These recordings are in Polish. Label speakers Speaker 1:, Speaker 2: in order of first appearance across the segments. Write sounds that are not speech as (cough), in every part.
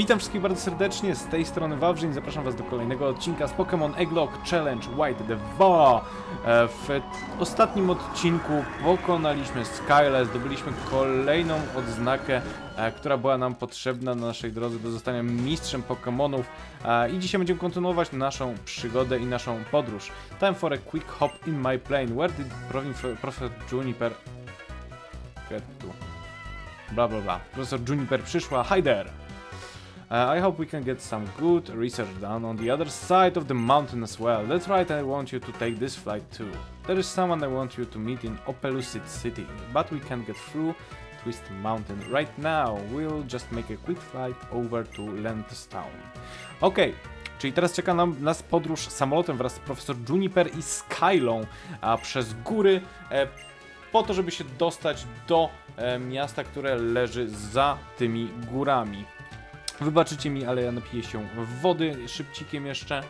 Speaker 1: Witam wszystkich bardzo serdecznie, z tej strony Wawrzyn, zapraszam was do kolejnego odcinka z Pokémon Egglock Challenge White 2. E, W ostatnim odcinku pokonaliśmy Skyle, zdobyliśmy kolejną odznakę, e, która była nam potrzebna na naszej drodze do zostania mistrzem Pokémonów E, i dzisiaj będziemy kontynuować naszą przygodę i naszą podróż. Time for a quick hop in my plane, where did Prof- Professor Juniper get to? Bla bla bla. Profesor Juniper przyszła, hi there! Uh, I hope we can get some good research done on the other side of the mountain as well. That's right, I want you to take this flight too. There is someone I want you to meet in Opelucid City, but we can't get through Twist Mountain right now. We'll just make a quick flight over to Landstown. Okej, czyli teraz czeka nam, nas podróż samolotem wraz z profesor Juniper i Skylą a przez góry e, po to, żeby się dostać do e, miasta, które leży za tymi górami. Wybaczycie mi, ale ja napiję się wody szybcikiem jeszcze.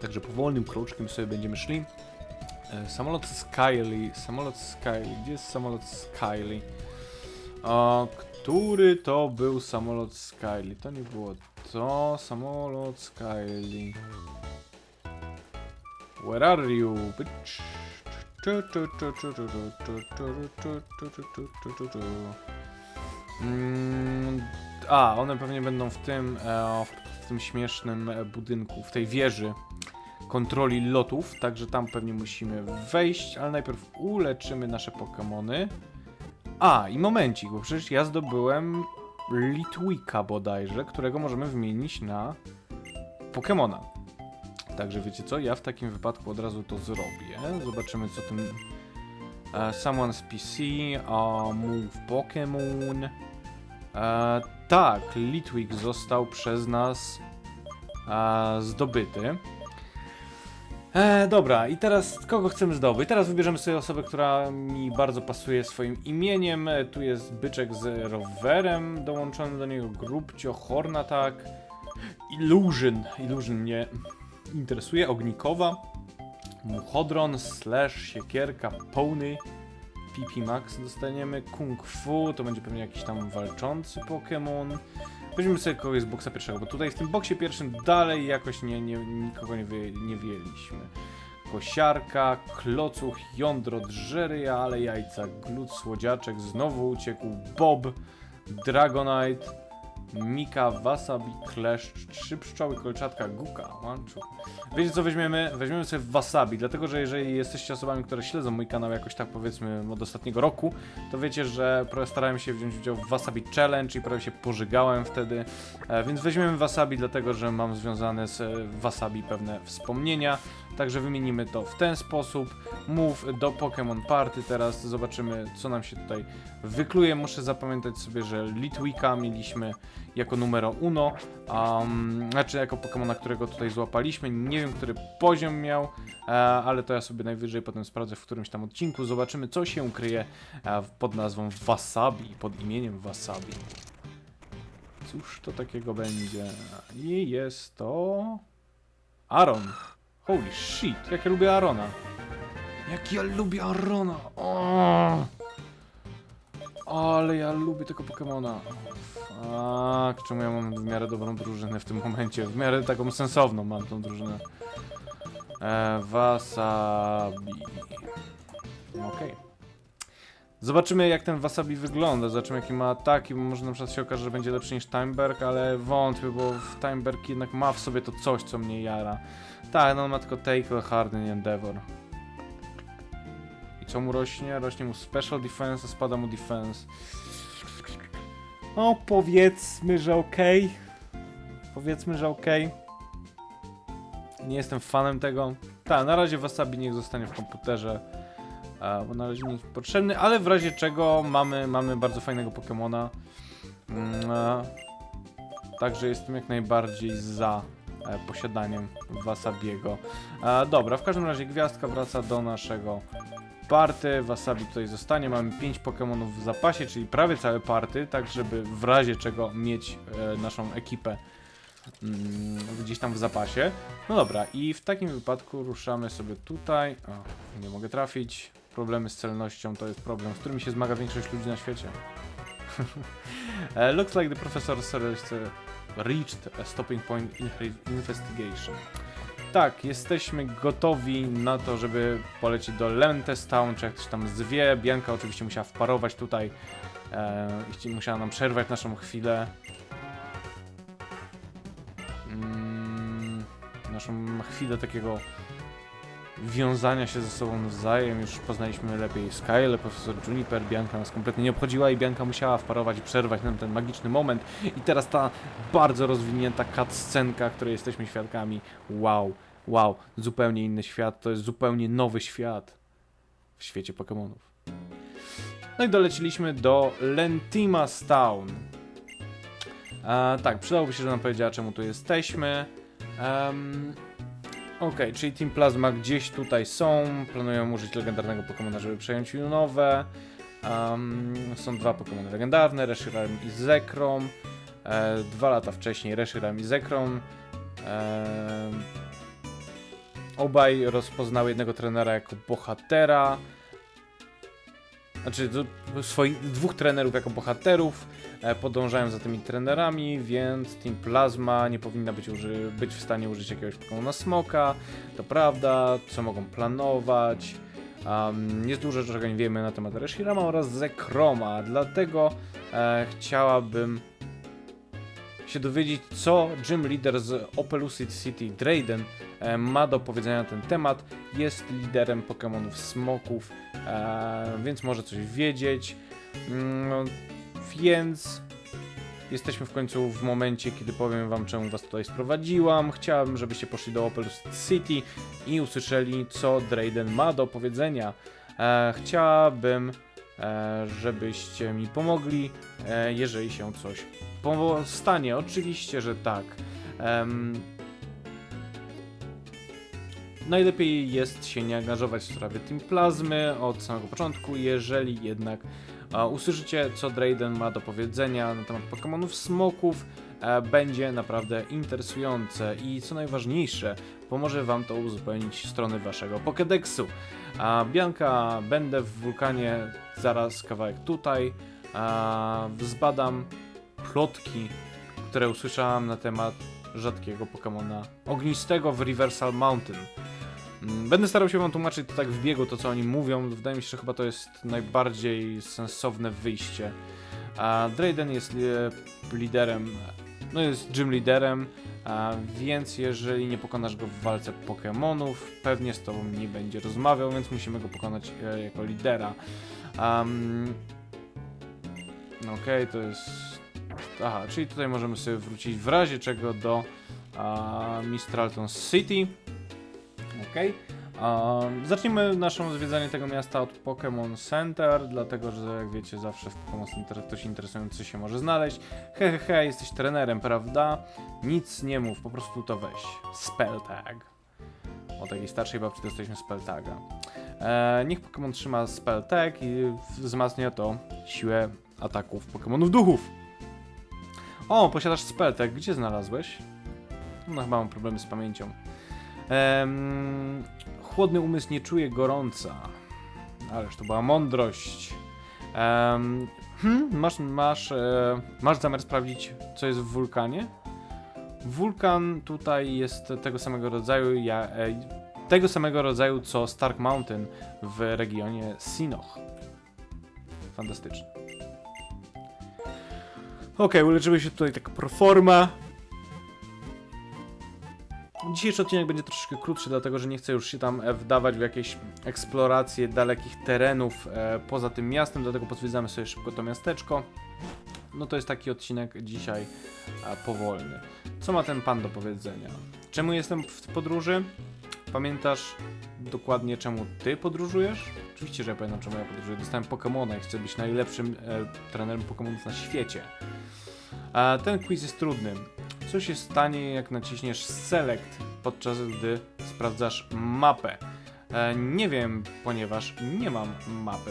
Speaker 1: Także powolnym kroczkiem sobie będziemy szli. E, samolot Skyly, samolot Skyly, gdzie jest samolot Skyly? O, który to był samolot Skyly? To nie było to, samolot Skyly. Where are you, bitch? Mm, a, one pewnie będą w tym, e, w tym śmiesznym e, budynku, w tej wieży kontroli lotów, także tam pewnie musimy wejść, ale najpierw uleczymy nasze Pokémony. A, i momencik, bo przecież ja zdobyłem Litwika bodajże, którego możemy wymienić na Pokémona. Także wiecie co, ja w takim wypadku od razu to zrobię. Zobaczymy co tym... E, someone's PC, a move Pokémon. E, tak, Litwick został przez nas e, zdobyty. E, dobra, i teraz kogo chcemy zdobyć? Teraz wybierzemy sobie osobę, która mi bardzo pasuje swoim imieniem. E, tu jest byczek z rowerem, dołączony do niego Grubcio, Hornatak, Illusion. Illusion mnie interesuje, Ognikowa, Muchodron, Slash, Siekierka, Pony, PP Max dostaniemy, Kung Fu, to będzie pewnie jakiś tam walczący Pokémon. Weźmiemy sobie kogoś z boksa pierwszego, bo tutaj w tym boksie pierwszym dalej jakoś nie, nie, nikogo nie, wy, nie wyjęliśmy. Kosiarka, klocuch, jądro, drżery, ale jajca, glut, słodziaczek, znowu uciekł, Bob, Dragonite, Mika, Wasabi, Kleszcz, trzy pszczoły, kolczatka, Guka, Łączu. Wiecie co weźmiemy? Weźmiemy sobie Wasabi, dlatego że jeżeli jesteście osobami, które śledzą mój kanał jakoś tak powiedzmy od ostatniego roku, to wiecie, że starałem się wziąć udział w Wasabi Challenge i prawie się pożygałem wtedy, e, więc weźmiemy Wasabi, dlatego że mam związane z e, Wasabi pewne wspomnienia, także wymienimy to w ten sposób. Move do Pokémon Party teraz, zobaczymy co nam się tutaj wykluje. Muszę zapamiętać sobie, że Litwika mieliśmy jako numero uno, um, znaczy jako Pokemona, którego tutaj złapaliśmy. Nie wiem, który poziom miał, e, ale to ja sobie najwyżej potem sprawdzę w którymś tam odcinku. Zobaczymy, co się kryje e, pod nazwą Wasabi, pod imieniem Wasabi. Cóż to takiego będzie? I jest to... Aaron. Holy shit, jak ja lubię Arona. Jak ja lubię Arona. O! Ale ja lubię tego Pokemona. Fuck, czemu ja mam w miarę dobrą drużynę w tym momencie? W miarę taką sensowną mam tą drużynę. E, wasabi. Okej. Zobaczymy jak ten Wasabi wygląda, zobaczymy jaki ma ataki, bo może na przykład się okaże, że będzie lepszy niż Timeberg, ale wątpię, bo Timeberg jednak ma w sobie to coś, co mnie jara. Tak, no on ma tylko Tackle, Harden Endeavor. I co mu rośnie? Rośnie mu Special Defense, a spada mu Defense. O, powiedzmy, że okej. Powiedzmy, że okej. Nie jestem fanem tego. Tak, na razie Wasabi niech zostanie w komputerze. Bo na razie nie jest potrzebny, ale w razie czego mamy, mamy bardzo fajnego Pokemona. Mm, Także jestem jak najbardziej za e, posiadaniem Wasabiego. Dobra, w każdym razie gwiazdka wraca do naszego party. Wasabi tutaj zostanie. Mamy 5 Pokémonów w zapasie, czyli prawie całe party, tak żeby w razie czego mieć e, naszą ekipę mm, gdzieś tam w zapasie. No dobra, i w takim wypadku ruszamy sobie tutaj. O, nie mogę trafić. Problemy z celnością to jest problem, z którym się zmaga większość ludzi na świecie. Uh, (laughs) looks like the professor uh, reached a stopping point in her investigation. Tak, jesteśmy gotowi na to, żeby polecieć do Lentes Town, czy jak ktoś tam zwie. Bianka oczywiście musiała wparować tutaj e, musiała nam przerwać naszą chwilę. Mm, naszą chwilę takiego wiązania się ze sobą nawzajem. Już poznaliśmy lepiej Skyle, profesor Juniper. Bianka nas kompletnie nie obchodziła i Bianka musiała wparować i przerwać nam ten magiczny moment. I teraz ta bardzo rozwinięta cutscenka, której jesteśmy świadkami. Wow, wow, zupełnie inny świat. To jest zupełnie nowy świat w świecie Pokémonów. No i doleciliśmy do Lentimas Town. E, tak, przydałoby się, żeby nam powiedziała, czemu tu jesteśmy. Em, Okej, czyli Team Plasma gdzieś tutaj są. Planują użyć legendarnego Pokemona, żeby przejąć nowe. Um, są dwa Pokemony legendarne, Reshiram i Zekrom. E, dwa lata wcześniej Reshiram i Zekrom. E, obaj rozpoznały jednego trenera jako bohatera. Znaczy, swoich dwóch trenerów jako bohaterów podążają za tymi trenerami, więc Team Plasma nie powinna być, uży- być w stanie użyć jakiegoś Pokemona Smoka, to prawda, co mogą planować. Um, jest dużo, czego nie wiemy na temat Reshirama oraz Zekroma, dlatego e, chciałabym się dowiedzieć, co Gym Leader z Opelucid City Drayden e, ma do powiedzenia na ten temat. Jest liderem Pokémonów Smoków, e, więc może coś wiedzieć. Mm, więc jesteśmy w końcu w momencie, kiedy powiem wam, czemu was tutaj sprowadziłam. Chciałabym, żebyście poszli do Opelucid City i usłyszeli, co Drayden ma do powiedzenia. E, chciałabym, e, żebyście mi pomogli, e, jeżeli się coś powstanie. Oczywiście, że tak. Em, najlepiej jest się nie angażować w sprawie Team Plazmy od samego początku, jeżeli jednak usłyszycie, co Drayden ma do powiedzenia na temat Pokémonów Smoków, e, będzie naprawdę interesujące i co najważniejsze, pomoże Wam to uzupełnić strony Waszego Pokédexu. Bianka, będę w wulkanie zaraz kawałek tutaj, zbadam plotki, które usłyszałam na temat rzadkiego Pokemona ognistego w Reversal Mountain. Będę starał się wam tłumaczyć to tak w biegu, to co oni mówią. Wydaje mi się, że chyba to jest najbardziej sensowne wyjście. A Drayden jest e, liderem, no jest gym liderem, więc jeżeli nie pokonasz go w walce Pokemonów, pewnie z tobą nie będzie rozmawiał, więc musimy go pokonać e, jako lidera. Um, Okej, to jest. Aha, czyli tutaj możemy sobie wrócić w razie czego do Mistralton City. Okej. A, Zacznijmy naszą zwiedzanie tego miasta od Pokémon Center, dlatego że jak wiecie, zawsze w Pokémon Center ktoś interesujący się może znaleźć. He, he, he, jesteś trenerem, prawda? Nic nie mów, po prostu to weź. Spell tag. O takiej starszej babci dostaliśmy spell taga. E, niech Pokémon trzyma spell tag i wzmacnia to siłę ataków Pokémonów duchów. O, posiadasz spell tag. Gdzie znalazłeś? No chyba mam problemy z pamięcią. Em, chłodny umysł nie czuje gorąca. Ależ to była mądrość. Em, hmm, masz, masz, e, masz zamiar sprawdzić, co jest w wulkanie? Wulkan tutaj jest tego samego rodzaju, ja, e, tego samego rodzaju co Stark Mountain w regionie Sinoch. Fantastyczne. Okej, uleczyły się tutaj taka proforma. Dzisiejszy odcinek będzie troszeczkę krótszy, dlatego że nie chcę już się tam e, wdawać w jakieś eksploracje dalekich terenów e, poza tym miastem, dlatego pozwiedzamy sobie szybko to miasteczko. No to jest taki odcinek dzisiaj powolny. Co ma ten pan do powiedzenia? Czemu jestem w podróży? Pamiętasz dokładnie czemu ty podróżujesz? Oczywiście, że ja pamiętam czemu ja podróżuję. Dostałem Pokemona i chcę być najlepszym e, trenerem Pokemonów na świecie. Ten quiz jest trudny. Co się stanie, jak naciśniesz Select, podczas gdy sprawdzasz mapę? E, nie wiem, ponieważ nie mam mapy.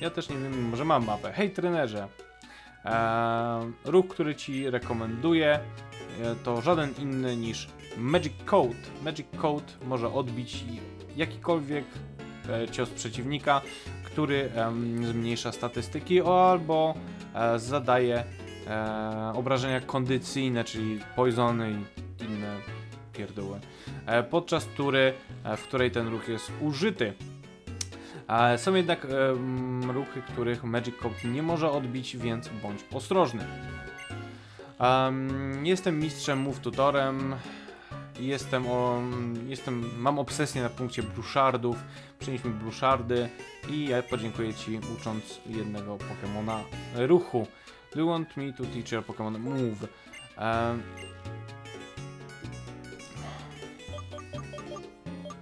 Speaker 1: Ja też nie wiem, może mam mapę. Hej, trenerze! E, ruch, który ci rekomenduję, e, to żaden inny niż Magic Code. Magic Code może odbić jakikolwiek e, cios przeciwnika, który zmniejsza statystyki albo e, zadaje e, obrażenia kondycyjne, czyli poisony i inne pierdoły, e, podczas tury, e, w której ten ruch jest użyty. E, Są jednak em, ruchy, których Magic Code nie może odbić, więc bądź ostrożny. Em, jestem mistrzem move tutorem. Jestem, o, jestem, mam obsesję na punkcie blushardów. Przynieś mi blushardy i ja podziękuję Ci ucząc jednego Pokemona ruchu. Do you want me to teach your Pokemon move? Em,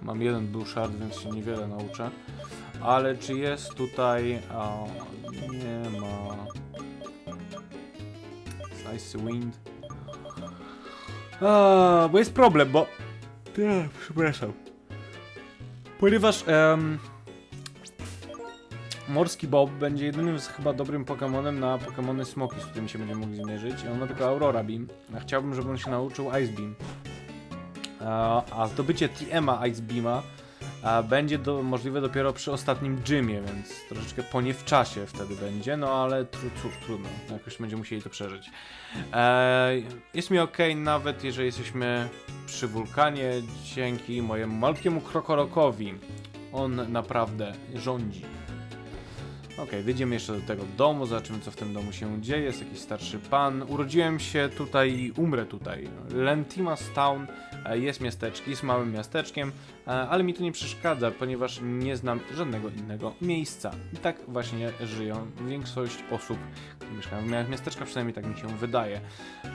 Speaker 1: mam jeden blushard, więc się niewiele nauczę. Ale czy jest tutaj... O, nie ma... Icy Wind. A, bo jest problem, bo... Przepraszam. Ponieważ em, Morski Bob będzie jedynym z chyba dobrym Pokemonem na Pokemony Smoki, z którymi się będziemy mogli zmierzyć. I on ma tylko Aurora Beam. A chciałbym, żeby on się nauczył Ice Beam. A, zdobycie TM'a Ice Beama będzie do, możliwe dopiero przy ostatnim gymie, więc troszeczkę po nie w czasie wtedy będzie, no ale tru, cóż, trudno, jakoś będziemy musieli to przeżyć. E, jest mi ok, nawet jeżeli jesteśmy przy wulkanie, dzięki mojemu malutkiemu krokorokowi. On naprawdę rządzi. Okej, wyjdziemy jeszcze do tego domu, zobaczymy co w tym domu się dzieje. Jest jakiś starszy pan. Urodziłem się tutaj i umrę tutaj. Lentimas Town e, jest miasteczkiem, jest małym miasteczkiem, e, ale mi to nie przeszkadza, ponieważ nie znam żadnego innego miejsca. I tak właśnie żyją większość osób, które mieszkają w małych miasteczkach, przynajmniej tak mi się wydaje.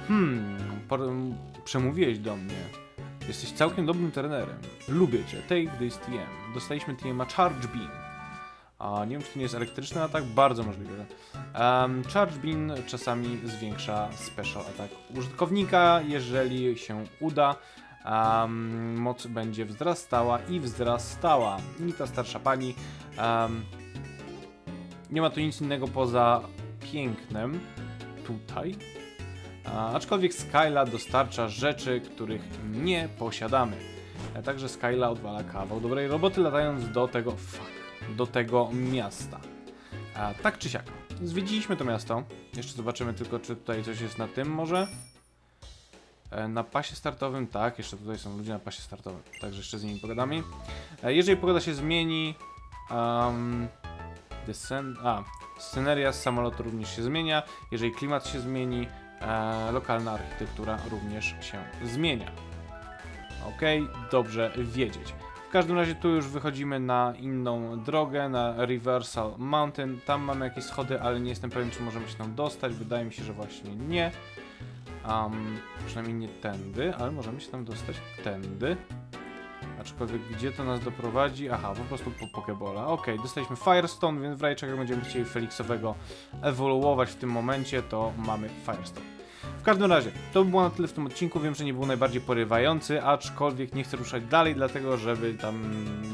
Speaker 1: Hmm, przemówiłeś do mnie. Jesteś całkiem dobrym trenerem. Lubię cię. Take this TM. Dostaliśmy TM Charge Beam. A nie wiem, czy to nie jest elektryczny atak? Bardzo możliwe. Um, Charge Beam czasami zwiększa special attack użytkownika, jeżeli się uda. Um, moc będzie wzrastała i wzrastała. I ta starsza pani um, nie ma tu nic innego poza pięknem tutaj. A, aczkolwiek Skyla dostarcza rzeczy, których nie posiadamy. A także Skyla odwala kawał dobrej roboty latając do tego... Fuck do tego miasta. A, tak czy siak, zwiedziliśmy to miasto. Jeszcze zobaczymy tylko, czy tutaj coś jest na tym może. E, Na pasie startowym, tak, jeszcze tutaj są ludzie na pasie startowym, także jeszcze z nimi pogadamy. E, Jeżeli pogoda się zmieni, um, descent, a, sceneria z samolotu również się zmienia. Jeżeli klimat się zmieni, e, lokalna architektura również się zmienia. Ok, dobrze wiedzieć. W każdym razie tu już wychodzimy na inną drogę, na Reversal Mountain. Tam mamy jakieś schody, ale nie jestem pewien, czy możemy się tam dostać. Wydaje mi się, że właśnie nie. Um, przynajmniej nie tędy, ale możemy się tam dostać tędy. Aczkolwiek gdzie to nas doprowadzi? Aha, po prostu po Pokebola. Okej, dostaliśmy Firestone, więc w razie czego będziemy chcieli Felixowego ewoluować w tym momencie, to mamy Firestone. W każdym razie, to by było na tyle w tym odcinku. Wiem, że nie był najbardziej porywający, aczkolwiek nie chcę ruszać dalej, dlatego żeby tam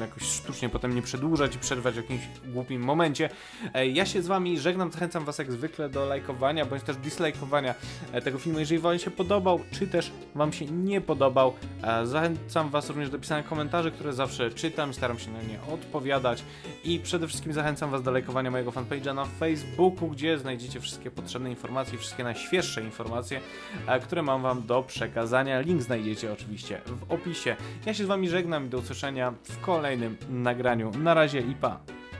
Speaker 1: jakoś sztucznie potem nie przedłużać i przerwać w jakimś głupim momencie. E, Ja się z wami żegnam, zachęcam was jak zwykle do lajkowania, bądź też dislajkowania e, tego filmu, jeżeli wam się podobał, czy też wam się nie podobał. E, Zachęcam was również do pisania komentarzy, które zawsze czytam, staram się na nie odpowiadać i przede wszystkim zachęcam was do lajkowania mojego fanpage'a na Facebooku, gdzie znajdziecie wszystkie potrzebne informacje, wszystkie najświeższe informacje, e, które mam wam do przekazania. Link znajdziecie oczywiście w opisie. Ja się z wami żegnam i do usłyszenia w kolejnym nagraniu. Na razie i pa!